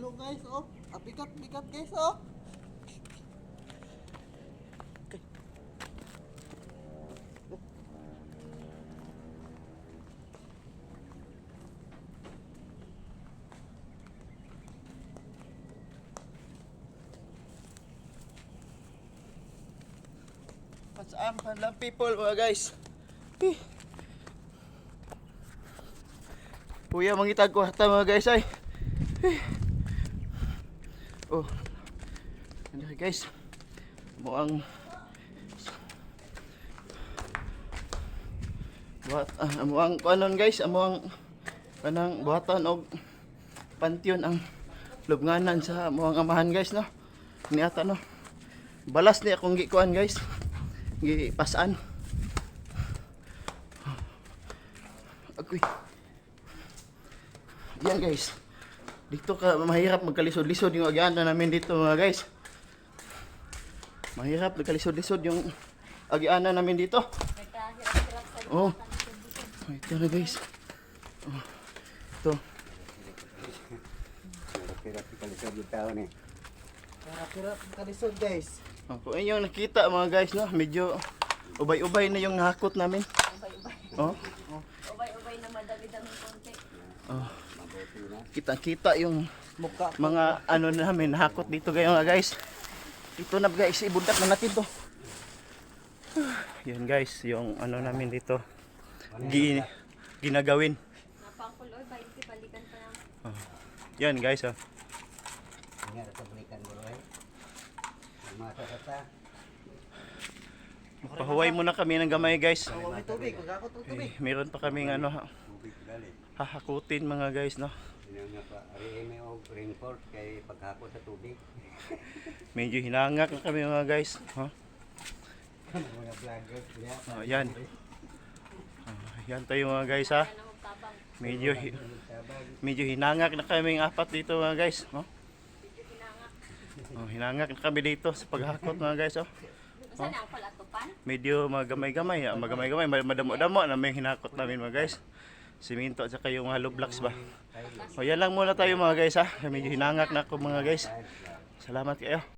Hello guys, oh. Ah, bigat, bigat guys, oh. What's up, lang people mga guys? Eh. Kuya, mangitag ko hata mga guys ay. Eh. Oh. Ano guys? Muang Buhat, ah, muang kanon guys, amuang kanang buhatan og pantion ang lubnganan sa muang amahan guys no. Niata no. Balas ni akong gikuan guys. Gipasan. Agoy. Yan guys. Dito ka mahirap magkalisod-lisod yung agianan namin dito mga guys. Mahirap magkalisod-lisod yung agianan namin dito. Oh. Ay, ito na guys. Oh. Ito. Hirap ikalisod yung tao ni. Hirap kalisod guys. Oh, kung inyong nakita mga guys no, medyo ubay-ubay na yung nahakot namin. ubay-ubay. Oh. Ubay-ubay na madami-daming konti. oh. Kita-kita yung Mukha. mga ano namin nahakot dito ngayon nga guys. Ito na guys, ibundak na natin to. Yan guys, yung ano namin dito. Gi ginagawin. Napangkuloy, 20 balikan pa lang. Yan guys, oh. Eh. Pahuway muna kami ng gamay guys. Oh, may tubig. Magkakot ng tubig. Eh, meron pa kaming ano, tubig. Hahakutin mga guys, no. May og rainfall kay paghako sa tubig. Medyo hinangak na kami mga guys. Oh. Mga vlogger niya. Oh, yan. Oh, yan tayo mga guys ha. Medyo medyo hinangak na kaming apat dito mga guys. Oh. Hinangak. Oh, hinangak na kami dito sa paghakot mga guys. Oh. Saan ang palatupan? Medyo magamay-gamay, ah, magamay-gamay, ma- madamo-damo na may hinakot namin mga guys. Siminto at saka yung hollow blocks ba. O yan lang muna tayo mga guys ha. Medyo hinangak na ako mga guys. Salamat kayo.